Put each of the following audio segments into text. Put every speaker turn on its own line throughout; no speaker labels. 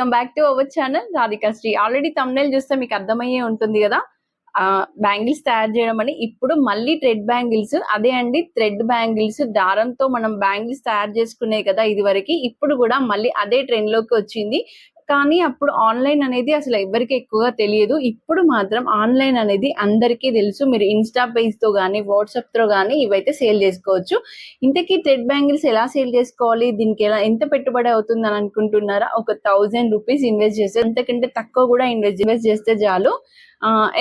Welcome back to our channel Radhika Sri. Already thumbnail చూస్తే మీకు అర్థమయ్యే ఉంటుంది కదా? బ్యాంగిల్స్ తయారు చేయడం అని. ఇప్పుడు మళ్ళీ థ్రెడ్ బ్యాంగిల్స్ అదే అండి థ్రెడ్ బ్యాంగిల్స్ దారంతో మనం బ్యాంగిల్స్ తయారు చేసుకునే కదా ఇది వరకు ఇప్పుడు కూడా మళ్ళీ అదే ట్రెండ్లోకి వచ్చింది. కానీ అప్పుడు ఆన్లైన్ అనేది అసలు ఎవరికి ఎక్కువగా తెలియదు. ఇప్పుడు మాత్రం ఆన్లైన్ అనేది అందరికీ తెలుసు. మీరు ఇన్స్టా పేజ్తో కానీ వాట్సాప్తో కానీ ఇవైతే సేల్ చేసుకోవచ్చు. ఇంతకీ థ్రెడ్ బ్యాంగిల్స్ ఎలా సేల్ చేసుకోవాలి? దీనికి ఎలా ఎంత పెట్టుబడి అవుతుంది అని అనుకుంటున్నారా? ఒక థౌజండ్ రూపీస్ ఇన్వెస్ట్ చేస్తే అంతకంటే తక్కువ కూడా ఇన్వెస్ట్ ఇన్వెస్ట్ చేస్తే చాలు.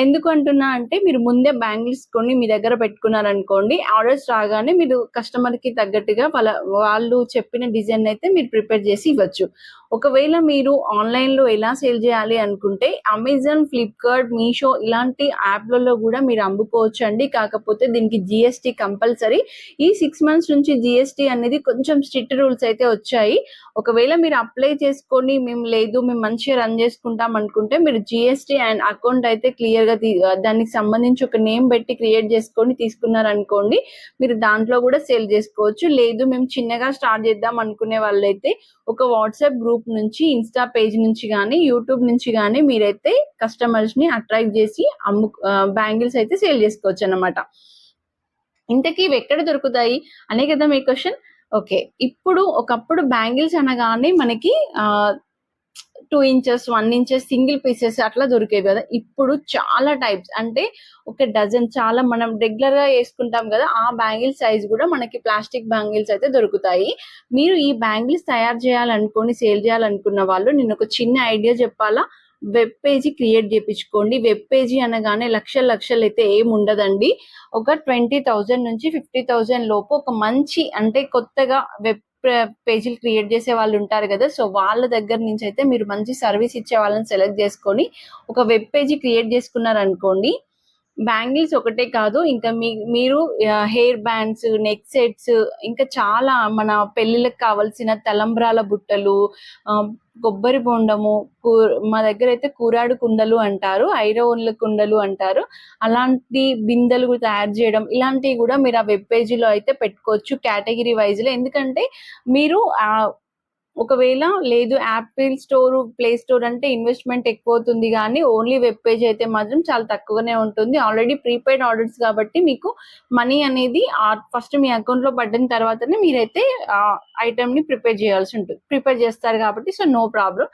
ఎందుకు అంటున్నా అంటే మీరు ముందే బ్యాంగిల్స్ కొని మీ దగ్గర పెట్టుకున్నారనుకోండి ఆర్డర్స్ రాగానే మీరు కస్టమర్కి తగ్గట్టుగా వాళ్ళ వాళ్ళు చెప్పిన డిజైన్ అయితే మీరు ప్రిపేర్ చేసి ఇవ్వచ్చు. ఒకవేళ మీరు ఆన్లైన్లో ఎలా సేల్ చేయాలి అనుకుంటే అమెజాన్ ఫ్లిప్కార్ట్ మీషో ఇలాంటి యాప్లలో కూడా మీరు అమ్ముకోవచ్చు అండి కాకపోతే దీనికి జిఎస్టి కంపల్సరీ ఈ సిక్స్ మంత్స్ నుంచి జిఎస్టి అనేది కొంచెం స్ట్రిక్ట్ రూల్స్ అయితే వచ్చాయి. ఒకవేళ మీరు అప్లై చేసుకొని మేము లేదు మేము మంచిగా రన్ చేసుకుంటాం అనుకుంటే మీరు జిఎస్టి అండ్ అకౌంట్ అయితే క్లియర్గా దానికి సంబంధించి ఒక నేమ్ పెట్టి క్రియేట్ చేసుకొని తీసుకున్నారనుకోండి మీరు దాంట్లో కూడా సేల్ చేసుకోవచ్చు. లేదు మేము చిన్నగా స్టార్ట్ చేద్దాం అనుకునే వాళ్ళైతే ఒక వాట్సాప్ గ్రూప్ నుంచి ఇన్స్టా పేజ్ నుంచి కానీ యూట్యూబ్ నుంచి కానీ మీరైతే కస్టమర్స్ని అట్రాక్ట్ చేసి అమ్ము బ్యాంగిల్స్ అయితే సేల్ చేసుకోవచ్చు అనమాట ఇంతకీ ఇవి ఎక్కడ దొరుకుతాయి? అనే కదా మీ క్వశ్చన్ ఓకే ఇప్పుడు ఒకప్పుడు బ్యాంగిల్స్ అనగానే మనకి two inches one inches single pieces అట్లా దొరికేవి కదా. ఇప్పుడు చాలా టైప్స్. అంటే ఒక డజన్ చాలా మనం రెగ్యులర్గా వేసుకుంటాం కదా ఆ బ్యాంగిల్ సైజ్ కూడా మనకి ప్లాస్టిక్ బ్యాంగిల్స్ అయితే దొరుకుతాయి. మీరు ఈ బ్యాంగిల్స్ తయారు చేయాలనుకుని సేల్ చేయాలనుకున్న వాళ్ళు నేను ఒక చిన్న ఐడియా చెప్పాలా? వెబ్ పేజీ క్రియేట్ చేయించుకోండి వెబ్ పేజీ అనగానే లక్షల లక్షలు అయితే ఏముండదండి ఉండదండి. ఒక ట్వంటీ థౌజండ్ నుంచి ఫిఫ్టీ థౌజండ్ లోపు ఒక మంచి అంటే కొత్తగా వెబ్ పేజీలు క్రియేట్ చేసే వాళ్ళు ఉంటారు కదా సో వాళ్ళ దగ్గర నుంచి అయితే మీరు మంచి సర్వీస్ ఇచ్చే వాళ్ళని సెలెక్ట్ చేసుకొని ఒక వెబ్ పేజీ క్రియేట్ చేసుకున్నారు అనుకోండి బ్యాంగిల్స్ ఒకటే కాదు ఇంకా మీ మీరు హెయిర్ బ్యాండ్స్ నెక్ సెట్స్ ఇంకా చాలా మన పెళ్ళిళ్ళకి కావాల్సిన తలంబ్రాల బుట్టలు కొబ్బరి బొండము కూ- మా దగ్గర అయితే కూరాడు కుండలు అంటారు ఐరోన్ల కుండలు అంటారు. అలాంటి బిందెలు తయారు చేయడం ఇలాంటివి కూడా మీరు ఆ వెబ్ పేజీలో అయితే పెట్టుకోవచ్చు కేటగిరీ వైజ్లో. ఎందుకంటే మీరు ఆ ఒకవేళ లేదు యాపిల్ స్టోర్ ప్లే స్టోర్ అంటే ఇన్వెస్ట్మెంట్ ఎక్కువ అవుతుంది కానీ ఓన్లీ వెబ్ పేజ్ అయితే మాత్రం చాలా తక్కువనే ఉంటుంది. ఆల్రెడీ ప్రీపెయిడ్ ఆర్డర్స్ కాబట్టి మీకు మనీ అనేది ఫస్ట్ మీ అకౌంట్లో పడిన తర్వాతనే మీరైతే ఆ ఐటమ్ని ప్రిపేర్ చేయాల్సి ఉంటుంది ప్రిపేర్ చేస్తారు కాబట్టి సో నో ప్రాబ్లం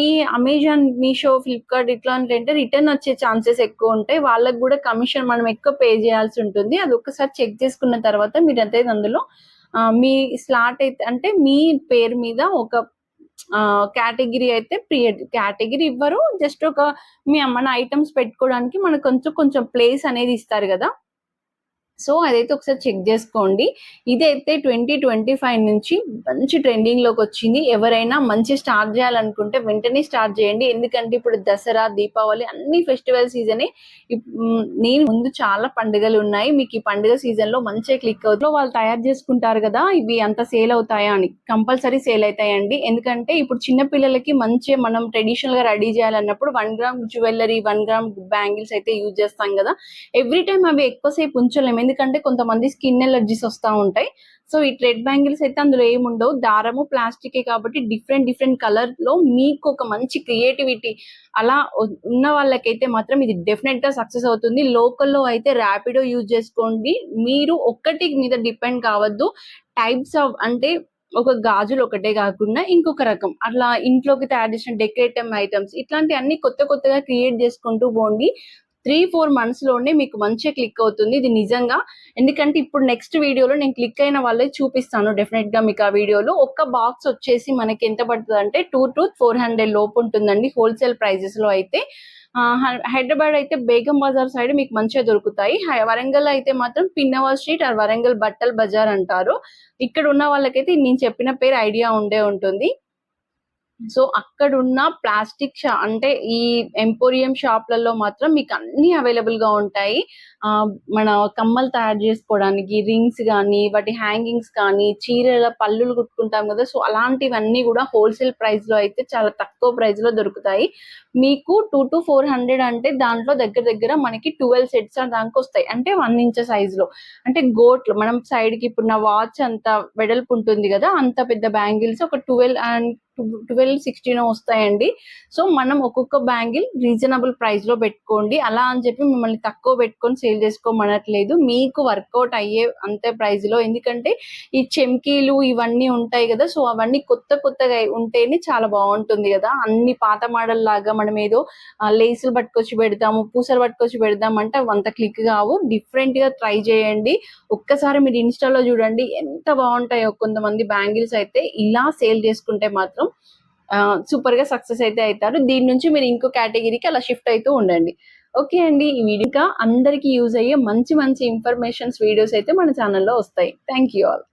ఈ అమెజాన్ మీషో ఫ్లిప్కార్ట్ ఇట్లాంటి అంటే రిటర్న్ వచ్చే ఛాన్సెస్ ఎక్కువ ఉంటాయి. వాళ్ళకి కూడా కమిషన్ మనం ఎక్కువ పే చేయాల్సి ఉంటుంది. అది ఒకసారి చెక్ చేసుకున్న తర్వాత మీరు అయితే అందులో మీ స్లాట్ అయితే అంటే మీ పేరు మీద ఒక కేటగిరీ అయితే క్రియేట్ కేటగిరీ ఇవ్వరు. జస్ట్ ఒక మీ మన ఐటమ్స్ పెట్టుకోవడానికి మనకు కొంచెం కొంచెం ప్లేస్ అనేది ఇస్తారు కదా. సో అదైతే ఒకసారి చెక్ చేసుకోండి. ఇదైతే ట్వంటీ ట్వంటీ ఫైవ్ నుంచి మంచి ట్రెండింగ్లోకి వచ్చింది. ఎవరైనా మంచి స్టార్ట్ చేయాలనుకుంటే వెంటనే స్టార్ట్ చేయండి. ఎందుకంటే ఇప్పుడు దసరా దీపావళి అన్ని ఫెస్టివల్ సీజనే నేను ముందు చాలా పండుగలు ఉన్నాయి. మీకు ఈ పండుగ సీజన్లో మంచిగా క్లిక్ అవుతుంది వాళ్ళు తయారు చేసుకుంటారు కదా ఇవి అంత సేల్ అవుతాయా అని. కంపల్సరీ సేల్ అవుతాయండి. ఎందుకంటే ఇప్పుడు చిన్న పిల్లలకి మంచిగా మనం ట్రెడిషనల్గా ready చేయాలన్నప్పుడు one gram jewellery one gram bangles అయితే యూజ్ చేస్తాం కదా. ఎవ్రీ టైం అవి ఎక్కువసేపు ఉంచలేము. ఎందుకంటే కొంతమంది స్కిన్ ఎలర్జీస్ వస్తూ ఉంటాయి. సో ఈ థ్రెడ్ బ్యాంగిల్స్ అయితే అందులో ఏముండవు దారము ప్లాస్టిక్ కాబట్టి డిఫరెంట్ డిఫరెంట్ కలర్లో మీకు ఒక మంచి క్రియేటివిటీ అలా ఉన్న వాళ్ళకైతే మాత్రం ఇది డెఫినెట్గా సక్సెస్ అవుతుంది. లోకల్లో అయితే ర్యాపిడో యూజ్ చేసుకోండి. మీరు ఒక్కటి మీద డిపెండ్ కావద్దు. టైప్స్ ఆఫ్ అంటే ఒక గాజులు ఒకటే కాకుండా ఇంకొక రకం. అట్లా ఇంట్లోకి తయారు చేసిన డెకరేటివ్ ఐటమ్స్ ఇట్లాంటి అన్ని కొత్త కొత్తగా క్రియేట్ చేసుకుంటూ పోండి. త్రీ ఫోర్ మంత్స్లోనే మీకు మంచిగా క్లిక్ అవుతుంది. ఇది నిజంగా. ఎందుకంటే ఇప్పుడు నెక్స్ట్ వీడియోలో నేను క్లిక్ అయిన వాళ్ళే చూపిస్తాను. డెఫినెట్గా మీకు ఆ వీడియోలో ఒక్క బాక్స్ వచ్చేసి మనకి ఎంత పడుతుంది అంటే టూ టు ఫోర్ హండ్రెడ్ లోపు ఉంటుందండి హోల్సేల్ ప్రైజెస్లో అయితే హైదరాబాద్ అయితే బేగం బజార్ సైడ్ మీకు మంచిగా దొరుకుతాయి. హై- వరంగల్ అయితే మాత్రం పిన్నవర్ స్ట్రీట్ ఆర్ వరంగల్ బట్టల్ బజార్ అంటారు. ఇక్కడ ఉన్న వాళ్ళకైతే నేను చెప్పిన పేరు ఐడియా ఉండే ఉంటుంది. సో అక్కడున్న ప్లాస్టిక్ షా అంటే ఈ ఎంపోరియం షాప్లలో మాత్రం మీకు అన్ని అవైలబుల్గా ఉంటాయి. మన కమ్మలు తయారు చేసుకోవడానికి రింగ్స్ కానీ వాటి హ్యాంగింగ్స్ కానీ చీరల పళ్ళులు కుట్టుకుంటాం కదా సో అలాంటివన్నీ కూడా హోల్సేల్ ప్రైస్లో అయితే చాలా తక్కువ ప్రైస్లో దొరుకుతాయి. మీకు టూ టు ఫోర్ హండ్రెడ్ అంటే దాంట్లో దగ్గర దగ్గర మనకి ట్వెల్వ్ సెట్స్ దానికి వస్తాయి. అంటే వన్ ఇంచ్ సైజ్లో. అంటే గోట్లు మనం సైడ్కి ఇప్పుడు నా వాచ్ అంత వెడల్పు ఉంటుంది కదా అంత పెద్ద బ్యాంగిల్స్ ఒక ట్వెల్వ్ అండ్ ట్వెల్వ్ సిక్స్టీన్ వస్తాయండి. సో మనం ఒక్కొక్క బ్యాంగిల్ రీజనబుల్ ప్రైస్లో పెట్టుకోండి. అలా అని చెప్పి మిమ్మల్ని తక్కువ పెట్టుకొని సేల్ చేసుకోమనట్లేదు. మీకు వర్కౌట్ అయ్యే అంతే ప్రైస్లో. ఎందుకంటే ఈ చెమ్కీలు ఇవన్నీ ఉంటాయి కదా. సో అవన్నీ కొత్త కొత్తగా ఉంటేనే చాలా బాగుంటుంది కదా. అన్ని పాత మోడల్ లాగా మనం ఏదో లేసులు పట్టుకొచ్చి పెడతాము పూసలు పట్టుకొచ్చి పెడదాం అంటే అంత క్లిక్ కావు. డిఫరెంట్గా ట్రై చేయండి. ఒక్కసారి మీరు ఇన్స్టాలో చూడండి. ఎంత బాగుంటాయో కొంతమంది బ్యాంగిల్స్ అయితే ఇలా సేల్ చేసుకుంటే మాత్రం సూపర్గా సక్సెస్ అయితే అవుతారు. దీని నుంచి మీరు ఇంకో కేటగిరీకి అలా షిఫ్ట్ అవుతూ ఉండండి. ఓకే అండి ఈ వీడియో అందరికి యూజ్ అయ్యే మంచి మంచి ఇన్ఫర్మేషన్స్ వీడియోస్ అయితే మన ఛానల్లో వస్తాయి. Thank you all